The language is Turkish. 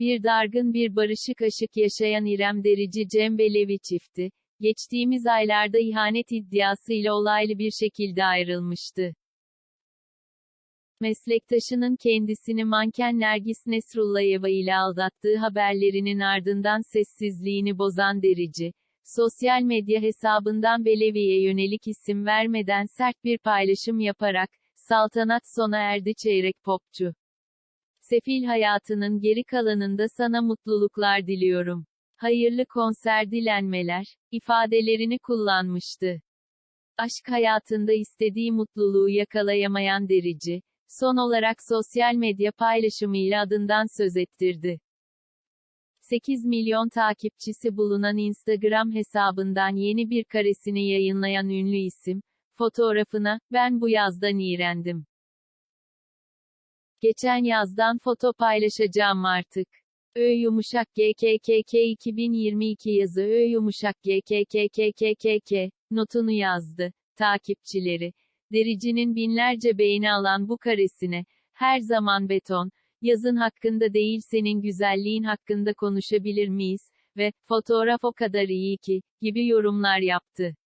Bir dargın bir barışık aşık yaşayan İrem Derici Cem Belevi çifti, geçtiğimiz aylarda ihanet iddiasıyla olaylı bir şekilde ayrılmıştı. Meslektaşının kendisini manken Nergis Nesrullayeva ile aldattığı haberlerinin ardından sessizliğini bozan Derici, sosyal medya hesabından Belevi'ye yönelik isim vermeden sert bir paylaşım yaparak, saltanat sona erdi çeyrek popçu. Sefil hayatının geri kalanında sana mutluluklar diliyorum. Hayırlı konser dilenmeler, ifadelerini kullanmıştı. Aşk hayatında istediği mutluluğu yakalayamayan Derici, son olarak sosyal medya paylaşımıyla adından söz ettirdi. 8 milyon takipçisi bulunan Instagram hesabından yeni bir karesini yayınlayan ünlü isim, fotoğrafına, ben bu yazdan iğrendim. Geçen yazdan foto paylaşacağım artık. Ö yumuşak GKKK 2022 yazı Ö yumuşak GKKKKK notunu yazdı. Takipçileri. Dericinin binlerce beğeni alan bu karesine, her zaman beton, yazın hakkında değil senin güzelliğin hakkında konuşabilir miyiz, ve, fotoğraf o kadar iyi ki, gibi yorumlar yaptı.